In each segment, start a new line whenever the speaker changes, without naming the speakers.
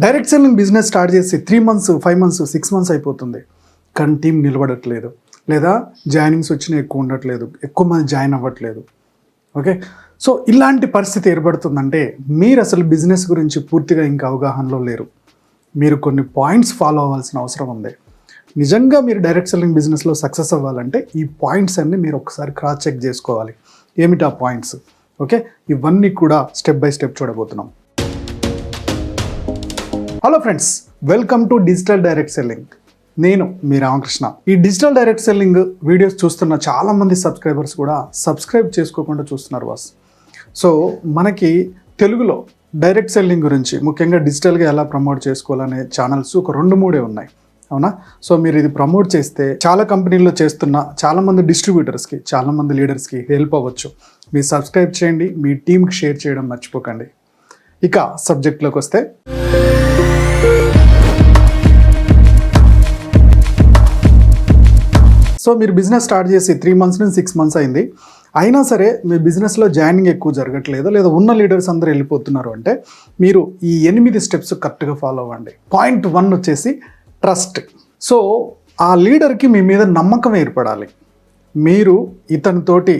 Direct selling business start చేసి three months five months six months అయిపోతుంది. కానీ team నిలబడట్లేదు. లేదా జాయినింగ్స్ వచ్చినా ఎక్కువ ఉండట్లేదు. ఎక్కువ మంది జాయిన్ అవ్వట్లేదు. ఓకే? సో ఇలాంటి పరిస్థితి ఏర్పడుతుందంటే మీరు అసలు బిజినెస్ గురించి పూర్తిగా ఇంకా అవగాహనలో లేరు. మీరు కొన్ని పాయింట్స్ ఫాలో అవ్వాల్సిన అవసరం ఉంది. నిజంగా మీరు డైరెక్ట్ సెల్లింగ్ బిజినెస్లో సక్సెస్ అవ్వాలంటే ఈ పాయింట్స్ అన్ని మీరు ఒకసారి క్రాస్ చెక్ చేసుకోవాలి. ఏమిటి ఆ పాయింట్స్? ఓకే? ఇవన్నీ కూడా స్టెప్ బై స్టెప్ చూడబోతున్నాం. Hello friends welcome to digital direct selling నేను మీ రామకృష్ణ. ఈ డిజిటల్ డైరెక్ట్ సెల్లింగ్ వీడియోస్ చూస్తున్న చాలామంది సబ్స్క్రైబర్స్ కూడా సబ్స్క్రైబ్ చేసుకోకుండా చూస్తున్నారు బాస్ సో మనకి తెలుగులో డైరెక్ట్ సెల్లింగ్ గురించి ముఖ్యంగా డిజిటల్గా ఎలా ప్రమోట్ చేసుకోవాలనే ఛానల్స్ ఒక రెండు మూడే ఉన్నాయి. అవునా? సో మీరు ఇది ప్రమోట్ చేస్తే చాలా కంపెనీల్లో చేస్తున్న చాలామంది డిస్ట్రిబ్యూటర్స్కి చాలామంది లీడర్స్కి హెల్ప్ అవ్వచ్చు. మీరు సబ్స్క్రైబ్ చేయండి మీ టీంకి షేర్ చేయడం మర్చిపోకండి. ఇక సబ్జెక్ట్లోకి వస్తే సో మీరు బిజినెస్ స్టార్ట్ చేసి త్రీ మంత్స్ నుంచి సిక్స్ మంత్స్ అయింది. అయినా సరే మీ బిజినెస్లో జాయినింగ్ ఎక్కువ జరగట్లేదు లేదా ఉన్న లీడర్స్ అందరూ వెళ్ళిపోతున్నారు అంటే మీరు ఈ ఎనిమిది స్టెప్స్ కరెక్ట్గా ఫాలో అవ్వండి. పాయింట్ వన్ వచ్చేసి ట్రస్ట్. సో ఆ లీడర్కి మీ మీద నమ్మకం ఏర్పడాలి. మీరు ఇతనితోటి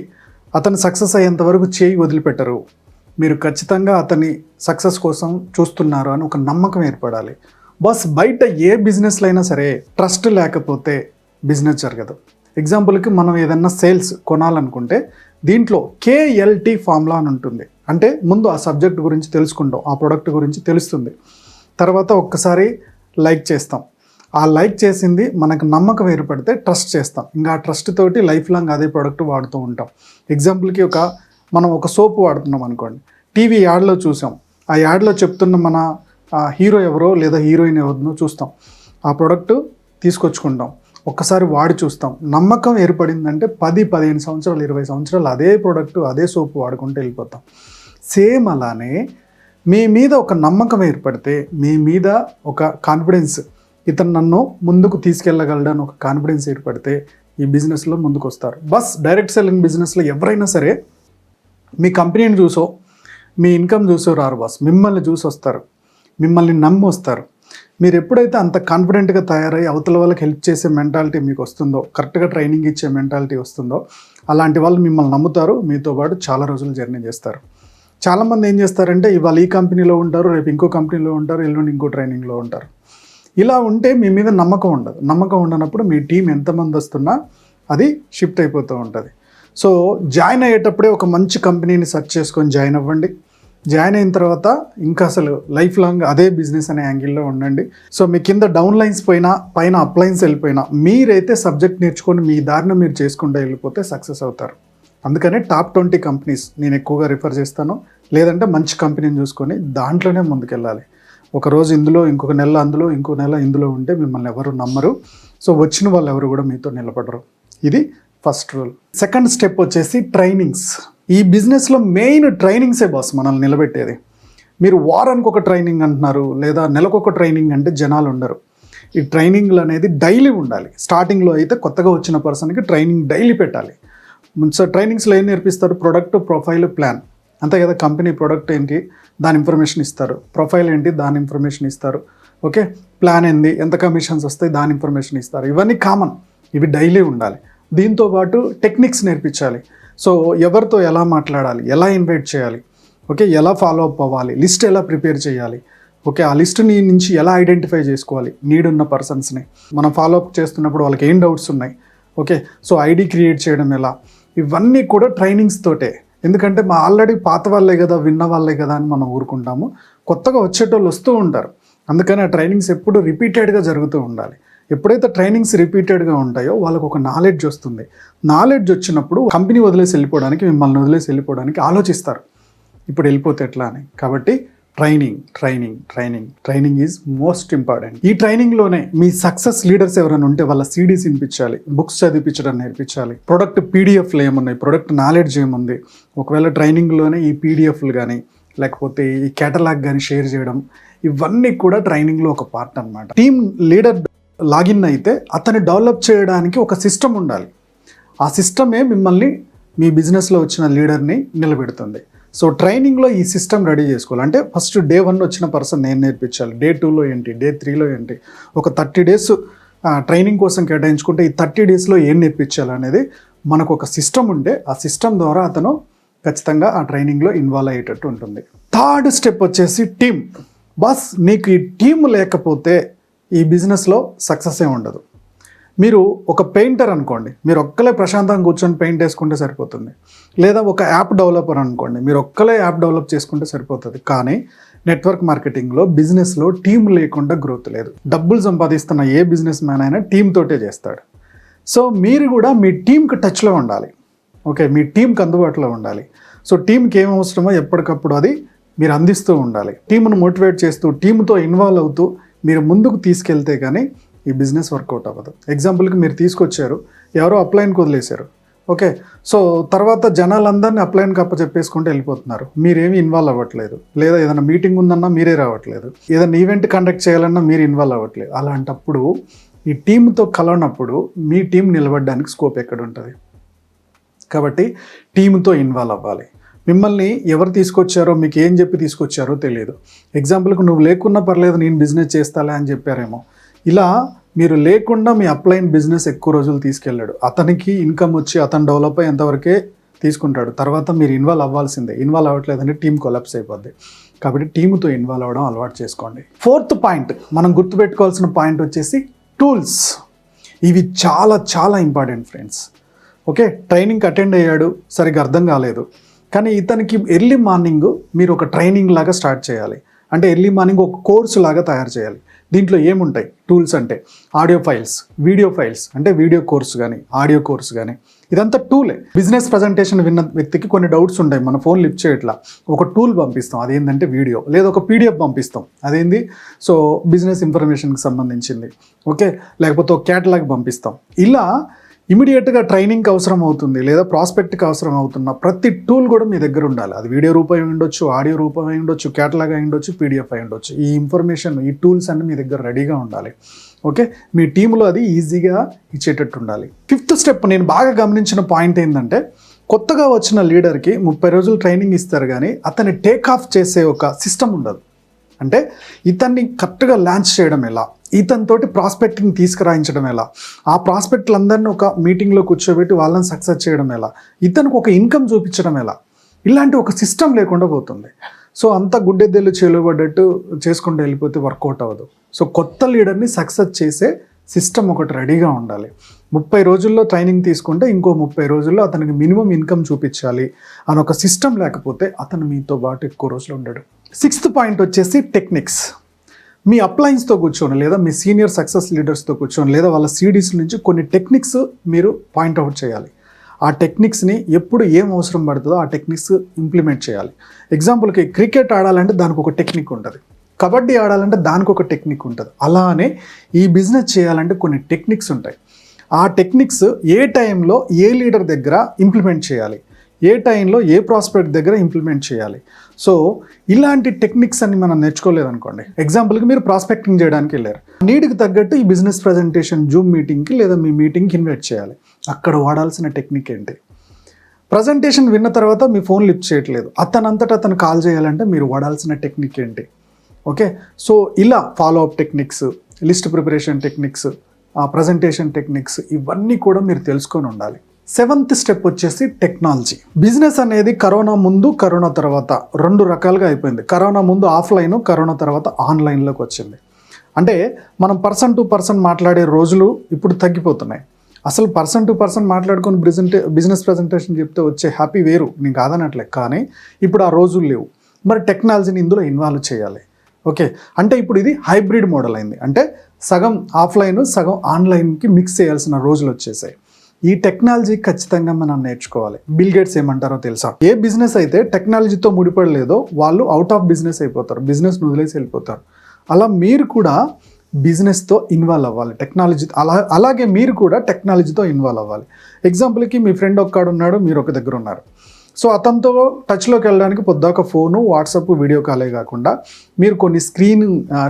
అతను సక్సెస్ అయ్యేంత వరకు చేయి వదిలిపెట్టరు. మీరు ఖచ్చితంగా అతని సక్సెస్ కోసం చూస్తున్నారు అని ఒక నమ్మకం ఏర్పడాలి. బస్ బయట ఏ బిజినెస్లో అయినా సరే ట్రస్ట్ లేకపోతే బిజినెస్ జరగదు. ఎగ్జాంపుల్కి మనం ఏదైనా సేల్స్ కొనాలనుకుంటే దీంట్లో కేఎల్టీ ఫార్ములా అని ఉంటుంది. అంటే ముందు ఆ సబ్జెక్ట్ గురించి తెలుసుకుంటాం ఆ ప్రోడక్ట్ గురించి తెలుస్తుంది. తర్వాత ఒక్కసారి లైక్ చేస్తాం. ఆ లైక్ చేసింది మనకు నమ్మకం ఏర్పడితే ట్రస్ట్ చేస్తాం. ఇంకా ఆ ట్రస్ట్ తోటి లైఫ్ లాంగ్ అదే ప్రోడక్ట్ వాడుతూ ఉంటాం. ఎగ్జాంపుల్కి ఒక మనం ఒక సోప్ వాడుతున్నాం అనుకోండి. టీవీ యాడ్లో చూసాం. ఆ యాడ్లో చెప్తున్న మన హీరో ఎవరో లేదా హీరోయిన్ ఎవరినో చూస్తాం. ఆ ప్రోడక్ట్ తీసుకొచ్చుకుంటాం. ఒక్కసారి వాడి చూస్తాం. నమ్మకం ఏర్పడిందంటే పది పదిహేను సంవత్సరాలు ఇరవై సంవత్సరాలు అదే ప్రోడక్ట్ అదే సోపు వాడుకుంటూ వెళ్ళిపోతాం. సేమ్ అలానే మీ మీద ఒక నమ్మకం ఏర్పడితే మీ మీద ఒక కాన్ఫిడెన్స్ ఇతను నన్ను ముందుకు తీసుకెళ్ళగలడని ఒక కాన్ఫిడెన్స్ ఏర్పడితే ఈ బిజినెస్లో ముందుకు వస్తారు బస్ డైరెక్ట్ సెల్లింగ్ బిజినెస్లో ఎవరైనా సరే మీ కంపెనీని చూసో మీ ఇన్కమ్ చూసో రారు బాస్. మిమ్మల్ని చూసి వస్తారు మిమ్మల్ని నమ్మి వస్తారు మీరు ఎప్పుడైతే అంత కాన్ఫిడెంట్గా తయారై అవతల వాళ్ళకి హెల్ప్ చేసే మెంటాలిటీ మీకు వస్తుందో కరెక్ట్గా ట్రైనింగ్ ఇచ్చే మెంటాలిటీ వస్తుందో అలాంటి వాళ్ళు మిమ్మల్ని నమ్ముతారు మీతో పాటు చాలా రోజులు జర్నీ చేస్తారు. చాలామంది ఏం చేస్తారంటే ఇవాళ ఈ కంపెనీలో ఉంటారు రేపు ఇంకో కంపెనీలో ఉంటారు ఎల్లుండి ఇంకో ట్రైనింగ్లో ఉంటారు. ఇలా ఉంటే మీ మీద నమ్మకం ఉండదు. నమ్మకం ఉండనప్పుడు మీ టీం ఎంతమంది వస్తున్నా అది షిఫ్ట్ అయిపోతూ ఉంటుంది. సో జాయిన్ అయ్యేటప్పుడే ఒక మంచి కంపెనీని సెర్చ్ చేసుకొని జాయిన్ అవ్వండి. జాయిన్ అయిన తర్వాత ఇంకా అసలు లైఫ్ లాంగ్ అదే బిజినెస్ అనే యాంగిల్లో ఉండండి. సో మీ కింద డౌన్ లైన్స్ పోయినా పైన అప్లైన్స్ వెళ్ళిపోయినా మీరైతే సబ్జెక్ట్ నేర్చుకొని మీ దారిన మీరు చేసుకుంటూ వెళ్ళిపోతే సక్సెస్ అవుతారు. అందుకనే టాప్ ట్వంటీ కంపెనీస్ నేను ఎక్కువగా రిఫర్ చేస్తాను. లేదంటే మంచి కంపెనీని చూసుకొని దాంట్లోనే ముందుకెళ్ళాలి. ఒకరోజు ఇందులో ఇంకొక నెల అందులో ఇంకో నెల ఇందులో ఉంటే మిమ్మల్ని ఎవరు నమ్మరు. సో వచ్చిన వాళ్ళు ఎవరు కూడా మీతో నిలబడరు. ఇది ఫస్ట్ రూల్. సెకండ్ స్టెప్ వచ్చేసి ట్రైనింగ్స్. ఈ బిజినెస్లో మెయిన్ ట్రైనింగ్సే బాస్ మనల్ని నిలబెట్టేది. మీరు వారానికి ఒక ట్రైనింగ్ అంటున్నారు లేదా నెలకొక ట్రైనింగ్ అంటే జనాలు ఉండరు. ఈ ట్రైనింగ్లు అనేది డైలీ ఉండాలి. స్టార్టింగ్లో అయితే కొత్తగా వచ్చిన పర్సన్కి ట్రైనింగ్ డైలీ పెట్టాలి. సో ట్రైనింగ్స్లో ఏం నేర్పిస్తారు? ప్రొడక్ట్ ప్రొఫైల్ ప్లాన్ అంతే కదా కంపెనీ ప్రొడక్ట్ ఏంటి? దాని ఇన్ఫర్మేషన్ ఇస్తారు. ప్రొఫైల్ ఏంటి? దాని ఇన్ఫర్మేషన్ ఇస్తారు. ఓకే ప్లాన్ ఏంది? ఎంత కమిషన్స్ వస్తాయి? దాని ఇన్ఫర్మేషన్ ఇస్తారు. ఇవన్నీ కామన్ ఇవి డైలీ ఉండాలి. దీంతో పాటు టెక్నిక్స్ నేర్పించాలి. సో ఎవరితో ఎలా మాట్లాడాలి ఎలా ఇన్వైట్ చేయాలి ఓకే ఎలా ఫాలో అప్ అవ్వాలి లిస్ట్ ఎలా ప్రిపేర్ చేయాలి ఓకే ఆ లిస్ట్ని నుంచి ఎలా ఐడెంటిఫై చేసుకోవాలి నీడ్ ఉన్న పర్సన్స్ని మనం ఫాలో అప్ చేస్తున్నప్పుడు వాళ్ళకి ఏం డౌట్స్ ఉన్నాయి ఓకే సో ఐడి క్రియేట్ చేయడం ఎలా? ఇవన్నీ కూడా ట్రైనింగ్స్ తోటే. ఎందుకంటే మా ఆల్రెడీ పాత వాళ్ళే కదా విన్న వాళ్ళే కదా అని మనం ఊరుకుంటాము. కొత్తగా వచ్చేటోళ్ళు వస్తూ ఉంటారు. అందుకని ఆ ట్రైనింగ్స్ ఎప్పుడు రిపీటెడ్గా జరుగుతూ ఉండాలి. ఎప్పుడైతే ట్రైనింగ్స్ రిపీటెడ్గా ఉంటాయో వాళ్ళకు ఒక నాలెడ్జ్ వస్తుంది. నాలెడ్జ్ వచ్చినప్పుడు కంపెనీ వదిలేసి వెళ్ళిపోవడానికి మిమ్మల్ని వదిలేసి వెళ్ళిపోవడానికి ఆలోచిస్తారు. ఇప్పుడు వెళ్ళిపోతే ఎట్లా అని? కాబట్టి training training training training is most important ఈ ట్రైనింగ్లోనే మీ సక్సెస్ లీడర్స్ ఎవరైనా ఉంటే వాళ్ళ సీడీస్ వినిపించాలి బుక్స్ చదివించడం నేర్పించాలి. ప్రొడక్ట్ పీడిఎఫ్లు ఏమున్నాయి? ప్రొడక్ట్ నాలెడ్జ్ ఏముంది? ఒకవేళ ట్రైనింగ్లోనే ఈ పీడిఎఫ్లు కానీ లేకపోతే ఈ కేటలాగ్ కానీ షేర్ చేయడం ఇవన్నీ కూడా ట్రైనింగ్లో ఒక పార్ట్ అనమాట టీమ్ లీడర్ లాగిన్ అయితే అతన్ని డెవలప్ చేయడానికి ఒక సిస్టమ్ ఉండాలి. ఆ సిస్టమే మిమ్మల్ని మీ బిజినెస్లో వచ్చిన లీడర్ని నిలబెడుతుంది. సో ట్రైనింగ్లో ఈ సిస్టమ్ రెడీ చేసుకోవాలి. అంటే ఫస్ట్ డే వన్ వచ్చిన పర్సన్ నేను నేర్పించాలి? డే టూలో ఏంటి? డే త్రీలో ఏంటి? ఒక థర్టీ డేస్ ట్రైనింగ్ కోసం కేటాయించుకుంటే ఈ థర్టీ డేస్లో ఏం నేర్పించాలి అనేది మనకు ఒక సిస్టమ్ ఉంటే ఆ సిస్టమ్ ద్వారా అతను ఖచ్చితంగా ఆ ట్రైనింగ్లో ఇన్వాల్వ్ అయ్యేటట్టు ఉంటుంది. థర్డ్ స్టెప్ వచ్చేసి టీమ్. బస్ నీకు ఈ టీమ్ లేకపోతే ఈ బిజినెస్లో సక్సెస్ ఏ ఉండదు. మీరు ఒక పెయింటర్ అనుకోండి మీరు ఒక్కలే ప్రశాంతంగా కూర్చొని పెయింట్ వేసుకుంటే సరిపోతుంది. లేదా ఒక యాప్ డెవలపర్ అనుకోండి మీరు ఒక్కలే యాప్ డెవలప్ చేసుకుంటే సరిపోతుంది. కానీ నెట్వర్క్ మార్కెటింగ్లో బిజినెస్లో టీం లేకుండా గ్రోత్ లేదు. డబ్బులు సంపాదిస్తున్న ఏ బిజినెస్ మ్యాన్ అయినా టీమ్ తోటే చేస్తాడు. సో మీరు కూడా మీ టీంకి టచ్లో ఉండాలి. ఓకే మీ టీంకి అందుబాటులో ఉండాలి. సో టీంకి ఏం అవసరమో ఎప్పటికప్పుడు అది మీరు అందిస్తూ ఉండాలి. టీంను మోటివేట్ చేస్తూ టీంతో ఇన్వాల్వ్ అవుతూ మీరు ముందుకు తీసుకెళ్తే కానీ ఈ బిజినెస్ వర్కౌట్ అవ్వదు. ఎగ్జాంపుల్కి మీరు తీసుకొచ్చారు ఎవరో అప్లైన్కి వదిలేశారు. ఓకే సో తర్వాత జనాలందరినీ అప్లైన్కి అప్పచెప్పేసుకుంటూ వెళ్ళిపోతున్నారు. మీరేమి ఇన్వాల్వ్ అవ్వట్లేదు. లేదా ఏదైనా మీటింగ్ ఉందన్నా మీరే రావట్లేదు. ఏదైనా ఈవెంట్ కండక్ట్ చేయాలన్నా మీరు ఇన్వాల్వ్ అవ్వట్లేదు. అలాంటప్పుడు ఈ టీంతో కలవనప్పుడు మీ టీం నిలబడడానికి స్కోప్ ఎక్కడ ఉంటుంది కాబట్టి టీంతో ఇన్వాల్వ్ అవ్వాలి. మిమ్మల్ని ఎవరు తీసుకొచ్చారో మీకు ఏం చెప్పి తీసుకొచ్చారో తెలియదు. ఎగ్జాంపుల్కి నువ్వు లేకున్నా పర్లేదు నేను బిజినెస్ చేస్తాలే అని చెప్పారేమో. ఇలా మీరు లేకుండా మీ అప్లైన్ బిజినెస్ ఎక్కువ రోజులు తీసుకెళ్ళాడు. అతనికి ఇన్కమ్ వచ్చి అతను డెవలప్ అయ్యేంతవరకే తీసుకుంటాడు. తర్వాత మీరు ఇన్వాల్వ్ అవ్వాల్సిందే. ఇన్వాల్వ్ అవ్వట్లేదంటే టీం కొలాప్స్ అయిపోద్ది. కాబట్టి టీముతో ఇన్వాల్వ్ అవ్వడం అలవాటు చేసుకోండి. ఫోర్త్ పాయింట్ మనం గుర్తుపెట్టుకోవాల్సిన పాయింట్ వచ్చేసి టూల్స్ ఇవి చాలా చాలా ఇంపార్టెంట్ ఫ్రెండ్స్ ఓకే ట్రైనింగ్కి అటెండ్ అయ్యాడు సరిగ్గా అర్థం కాలేదు. కానీ ఇతనికి ఎర్లీ మార్నింగ్ మీరు ఒక ట్రైనింగ్ లాగా స్టార్ట్ చేయాలి. అంటే ఎర్లీ మార్నింగ్ ఒక కోర్సు లాగా తయారు చేయాలి. దీంట్లో ఏముంటాయి? టూల్స్ అంటే ఆడియో ఫైల్స్ వీడియో ఫైల్స్ అంటే వీడియో కోర్స్ కానీ ఆడియో కోర్స్ కానీ ఇదంతా టూలే బిజినెస్ ప్రజెంటేషన్ విన్న వ్యక్తికి కొన్ని డౌట్స్ ఉంటాయి. మన ఫోన్ లిఫ్ట్ చేయట్లా. ఒక టూల్ పంపిస్తాం. అదేంటంటే వీడియో లేదా ఒక పీడిఎఫ్ పంపిస్తాం. అదేంది? సో బిజినెస్ ఇన్ఫర్మేషన్కి సంబంధించింది. ఓకే లేకపోతే ఒక క్యాటలాగ్ పంపిస్తాం. ఇలా ఇమీడియట్గా ట్రైనింగ్కి అవసరం అవుతుంది లేదా ప్రాస్పెక్ట్కి అవసరం అవుతున్న ప్రతి టూల్ కూడా మీ దగ్గర ఉండాలి. అది వీడియో రూపం అయి ఉండొచ్చు ఆడియో రూపం అయి ఉండొచ్చు క్యాటలాగ్ అయి ఉండొచ్చు పీడిఎఫ్ అయి ఉండొచ్చు. ఈ ఇన్ఫర్మేషన్ ఈ టూల్స్ అన్ని మీ దగ్గర రెడీగా ఉండాలి. ఓకే? మీ టీంలో అది ఈజీగా ఇచ్చేటట్టు ఉండాలి. ఫిఫ్త్ స్టెప్ నేను బాగా గమనించిన పాయింట్ ఏంటంటే కొత్తగా వచ్చిన లీడర్కి ముప్పై రోజులు ట్రైనింగ్ ఇస్తారు కానీ అతన్ని టేక్ ఆఫ్ చేసే ఒక సిస్టమ్ ఉండదు. అంటే ఇతన్ని కరెక్ట్గా లాంచ్ చేయడం ఎలా? ఇతనితోటి ప్రాస్పెక్ట్ని తీసుకురాయించడం ఎలా? ఆ ప్రాస్పెక్ట్లందరినీ ఒక మీటింగ్లో కూర్చోబెట్టి వాళ్ళని సక్సెస్ చేయడం ఎలా? ఇతనికి ఒక ఇన్కమ్ చూపించడం ఎలా? ఇలాంటి ఒక సిస్టమ్ లేకుండా పోతుంది. సో అంత గుడ్డెద్దెలు చేలుబడ్డట్టు చేసుకుంటూ వెళ్ళిపోతే వర్కౌట్ అవ్వదు. సో కొత్త లీడర్ని సక్సెస్ చేసే సిస్టమ్ ఒకటి రెడీగా ఉండాలి. ముప్పై రోజుల్లో ట్రైనింగ్ తీసుకుంటే ఇంకో ముప్పై రోజుల్లో అతనికి మినిమం ఇన్కమ్ చూపించాలి అని ఒక సిస్టమ్ లేకపోతే అతను మీతో పాటు ఎక్కువ రోజులు ఉండడు. సిక్స్త్ పాయింట్ వచ్చేసి టెక్నిక్స్. మీ అప్లయన్స్తో కూర్చొని లేదా మీ సీనియర్ సక్సెస్ లీడర్స్తో కూర్చొని లేదా వాళ్ళ సీడీస్ నుంచి కొన్ని టెక్నిక్స్ మీరు పాయింట్అవుట్ చేయాలి. ఆ టెక్నిక్స్ని ఎప్పుడు ఏం అవసరం పడుతుందో ఆ టెక్నిక్స్ ఇంప్లిమెంట్ చేయాలి. ఎగ్జాంపుల్కి క్రికెట్ ఆడాలంటే దానికి ఒక టెక్నిక్ ఉంటుంది. కబడ్డీ ఆడాలంటే దానికి ఒక టెక్నిక్ ఉంటుంది. అలానే ఈ బిజినెస్ చేయాలంటే కొన్ని టెక్నిక్స్ ఉంటాయి. ఆ టెక్నిక్స్ ఏ టైంలో ఏ లీడర్ దగ్గర ఇంప్లిమెంట్ చేయాలి? ఏ టైంలో ఏ ప్రాస్పెక్ట్ దగ్గర ఇంప్లిమెంట్ చేయాలి? సో ఇలాంటి టెక్నిక్స్ అన్ని మనం నేర్చుకోలేదనుకోండి. ఎగ్జాంపుల్కి మీరు ప్రాస్పెక్టింగ్ చేయడానికి వెళ్ళారు. నీడ్కి తగ్గట్టు ఈ బిజినెస్ ప్రజెంటేషన్ జూమ్ మీటింగ్కి లేదా మీ మీటింగ్కి ఇన్వైట్ చేయాలి. అక్కడ వాడాల్సిన టెక్నిక్ ఏంటి? ప్రజెంటేషన్ విన్న తర్వాత మీ ఫోన్ లిఫ్ట్ చేయట్లేదు. అతనంతటా అతను కాల్ చేయాలంటే మీరు వాడాల్సిన టెక్నిక్ ఏంటి? ఓకే సో ఇలా follow up techniques list preparation techniques presentation techniques ఇవన్నీ కూడా మీరు తెలుసుకొని ఉండాలి. సెవెంత్ స్టెప్ వచ్చేసి టెక్నాలజీ. బిజినెస్ అనేది కరోనా ముందు కరోనా తర్వాత. రెండు రకాలుగా అయిపోయింది. కరోనా ముందు ఆఫ్లైన్ కరోనా తర్వాత ఆన్లైన్లోకి వచ్చింది. అంటే మనం పర్సన్ టు పర్సన్ మాట్లాడే రోజులు ఇప్పుడు తగ్గిపోతున్నాయి. అసలు పర్సన్ టు పర్సన్ మాట్లాడుకొని ప్రెజెంటే బిజినెస్ ప్రజెంటేషన్ చెప్తే వచ్చే హ్యాపీ వేరు. నేను కాదనట్లే. కానీ ఇప్పుడు ఆ రోజులు లేవు. మరి టెక్నాలజీని ఇందులో ఇన్వాల్వ్ చేయాలి. ఓకే. అంటే ఇప్పుడు ఇది హైబ్రిడ్ మోడల్ అయింది. అంటే సగం ఆఫ్లైన్ సగం ఆన్లైన్కి మిక్స్ చేయాల్సిన రోజులు వచ్చేసాయి. ఈ టెక్నాలజీ ఖచ్చితంగా మనం నేర్చుకోవాలి. బిల్ గేట్స్ ఏమంటారో తెలుసా? ఏ బిజినెస్ అయితే టెక్నాలజీతో ముడిపడలేదో వాళ్ళు అవుట్ ఆఫ్ బిజినెస్ అయిపోతారు. బిజినెస్ వదిలేసి వెళ్ళిపోతారు. అలా మీరు కూడా బిజినెస్తో ఇన్వాల్వ్ అవ్వాలి. టెక్నాలజీ అలా అలాగే మీరు కూడా టెక్నాలజీతో ఇన్వాల్వ్ అవ్వాలి. ఎగ్జాంపుల్కి మీ ఫ్రెండ్ ఒక్కడు ఉన్నాడు మీరు ఒక దగ్గర ఉన్నారు. సో అతనితో టచ్లోకి వెళ్ళడానికి పొద్దాక ఫోను వాట్సాప్ వీడియో కాలే కాకుండా మీరు కొన్ని స్క్రీన్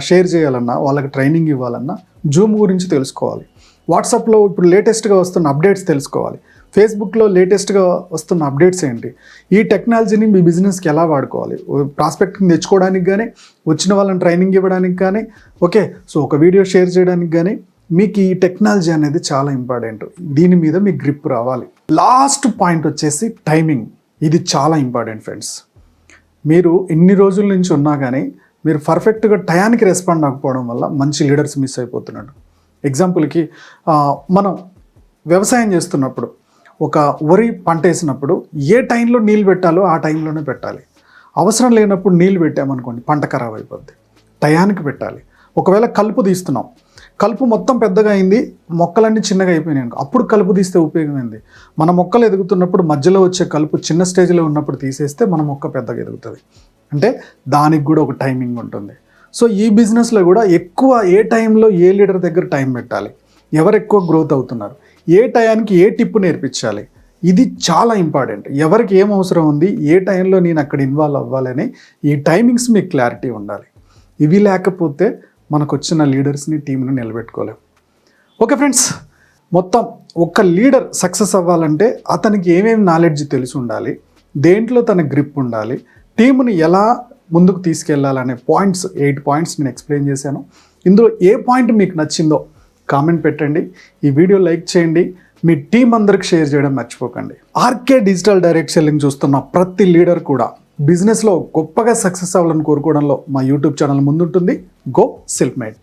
షేర్ చేయాలన్నా వాళ్ళకి ట్రైనింగ్ ఇవ్వాలన్నా జూమ్ గురించి తెలుసుకోవాలి. వాట్సాప్లో ఇప్పుడు లేటెస్ట్గా వస్తున్న అప్డేట్స్ తెలుసుకోవాలి. ఫేస్బుక్లో లేటెస్ట్గా వస్తున్న అప్డేట్స్ ఏంటి? ఈ టెక్నాలజీని మీ బిజినెస్కి ఎలా వాడుకోవాలి? ప్రాస్పెక్ట్ని తెచ్చుకోవడానికి కానీ వచ్చిన వాళ్ళని ట్రైనింగ్ ఇవ్వడానికి కానీ ఓకే సో ఒక వీడియో షేర్ చేయడానికి కానీ మీకు ఈ టెక్నాలజీ అనేది చాలా ఇంపార్టెంట్. దీని మీద మీ గ్రిప్ రావాలి. లాస్ట్ పాయింట్ వచ్చేసి టైమింగ్. ఇది చాలా ఇంపార్టెంట్ ఫ్రెండ్స్. మీరు ఎన్ని రోజుల నుంచి ఉన్నా కానీ మీరు పర్ఫెక్ట్గా టయానికి రెస్పాండ్ అవ్వకపోవడం వల్ల మంచి లీడర్స్ మిస్ అయిపోతున్నాడు ఎగ్జాంపుల్కి మనం వ్యవసాయం చేస్తున్నప్పుడు ఒక వరి పంట వేసినప్పుడు ఏ టైంలో నీళ్ళు పెట్టాలో ఆ టైంలోనే పెట్టాలి. అవసరం లేనప్పుడు నీళ్ళు పెట్టామనుకోండి పంట ఖరాబ్ అయిపోద్ది. టయానికి పెట్టాలి. ఒకవేళ కలుపు తీస్తున్నాం కలుపు మొత్తం పెద్దగా అయింది మొక్కలన్నీ చిన్నగా అయిపోయినాయి అనుకో అప్పుడు కలుపు తీస్తే ఉపయోగమైంది మన మొక్కలు ఎదుగుతున్నప్పుడు మధ్యలో వచ్చే కలుపు చిన్న స్టేజ్లో ఉన్నప్పుడు తీసేస్తే మన మొక్క పెద్దగా ఎదుగుతుంది. అంటే దానికి కూడా ఒక టైమింగ్ ఉంటుంది. సో ఈ బిజినెస్లో కూడా ఎక్కువ ఏ టైంలో ఏ లీడర్ దగ్గర టైం పెట్టాలి? ఎవరు ఎక్కువ గ్రోత్ అవుతున్నారు? ఏ టయానికి ఏ టిప్ నేర్పించాలి? ఇది చాలా ఇంపార్టెంట్. ఎవరికి ఏం అవసరం ఉంది? ఏ టైంలో నేను అక్కడ ఇన్వాల్వ్ అవ్వాలని ఈ టైమింగ్స్ మీకు క్లారిటీ ఉండాలి. ఇవి లేకపోతే మనకు వచ్చిన లీడర్స్ని టీంని నిలబెట్టుకోలేం. ఓకే ఫ్రెండ్స్ మొత్తం ఒక్క లీడర్ సక్సెస్ అవ్వాలంటే అతనికి ఏమేమి నాలెడ్జ్ తెలిసి ఉండాలి? దేంట్లో తన గ్రిప్ ఉండాలి? టీముని ఎలా ముందుకు తీసుకెళ్ళాలనే పాయింట్స్ ఎయిట్ పాయింట్స్ నేను ఎక్స్ప్లెయిన్ చేశాను. ఇందులో ఏ పాయింట్ మీకు నచ్చిందో కామెంట్ పెట్టండి. ఈ వీడియో లైక్ చేయండి. మీ టీం అందరికి షేర్ చేయడం మర్చిపోకండి. ఆర్కే డిజిటల్ డైరెక్ట్ సెల్లింగ్ చూస్తున్న ప్రతి లీడర్ కూడా బిజినెస్లో గొప్పగా సక్సెస్ అవ్వాలని కోరుకోవడంలో మా YouTube channel ముందుంటుంది. Go self made